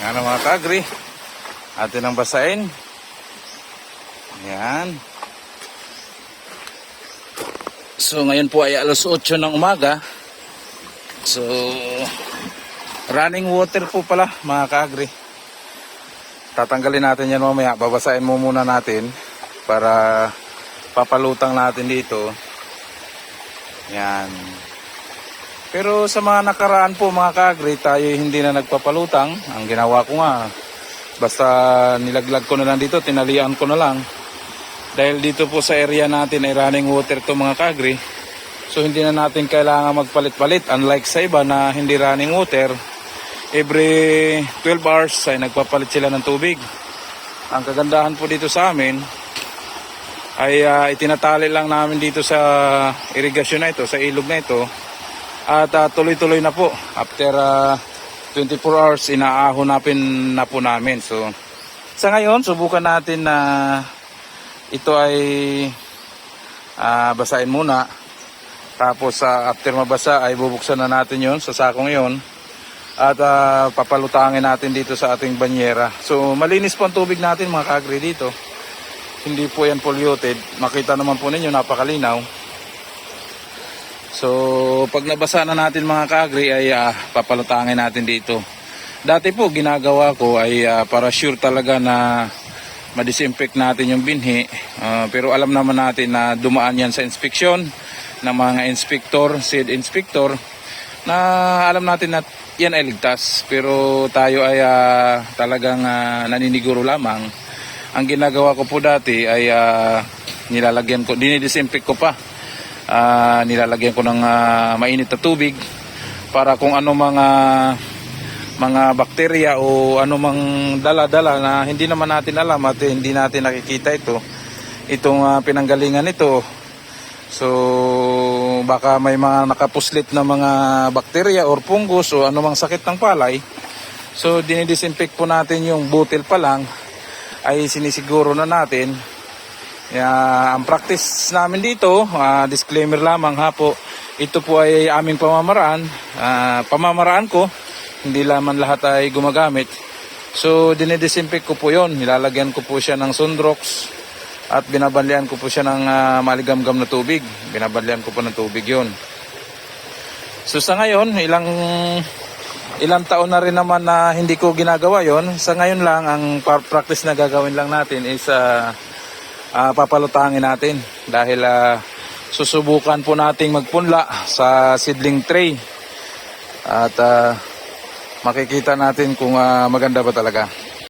Yan ang mga kagri. Atin ang basain. Yan. So ngayon po ay alas 8 ng umaga. So running water po pala mga kaagri. Tatanggalin natin yan mamaya. Babasain mo muna natin para papalutang natin dito. Yan. Pero sa mga nakaraan po mga kaagri, tayo hindi na nagpapalutang. Ang ginawa ko nga, basta nilaglag ko na lang dito, tinalian ko na lang. Dahil dito po sa area natin ay running water to mga kagri. So hindi na natin kailangan magpalit-palit. Unlike sa iba na hindi running water, every 12 hours ay nagpapalit sila ng tubig. Ang kagandahan po dito sa amin ay ah, itinatali lang namin dito sa irigasyon na ito, sa ilog na ito. At ah, tuloy-tuloy na po. After ah, 24 hours, inaahon natin na po namin. So sa ngayon, subukan natin na ito ay ah, basahin muna. Tapos sa after mabasa ay bubuksan na natin yon sa sakong yon at ah, papalutangin natin dito sa ating banyera. So malinis po ang tubig natin mga kagri dito. Hindi po yan polluted. Makita naman po ninyo napakalinaw. So pag nabasa na natin mga kagri ay ah, papalutangin natin dito. Dati po ginagawa ko ay ah, para sure talaga na ma-disinfect natin yung binhi. Ah, pero alam naman natin na dumaan yan sa inspeksyon ng mga inspektor, seed inspector na alam natin na yan ay ligtas. Pero tayo ay ah, talagang ah, naniniguro lamang. Ang ginagawa ko po dati ay ah, nilalagyan ko, dinidisinfect ko pa. Ah, nilalagyan ko ng ah, mainit na tubig para kung ano mga mga bakterya o anumang dala-dala na hindi naman natin alam at hindi natin nakikita ito itong ah, pinanggalingan nito. So baka may mga nakapuslit na mga bakterya or fungus o anumang sakit ng palay. So dinidisinfect po natin yung butil pa lang. Ay sinisiguro na natin Yeah, ang practice namin dito, ah, disclaimer lamang ha po, ito po ay aming pamamaraan, ah, pamamaraan ko, hindi lamang lahat ay gumagamit. So, dinidisinfect ko po yon nilalagyan ko po siya ng Sundrox at binabanlian ko po siya ng ah, maligamgam na tubig. Binabanlian ko po ng tubig yon So, sa ngayon, ilang ilang taon na rin naman na hindi ko ginagawa yon Sa ngayon lang, ang practice na gagawin lang natin is ah, ah, papalutangin natin dahil ah, susubukan po nating magpunla sa seedling tray at ah, makikita natin kung ah, maganda ba talaga.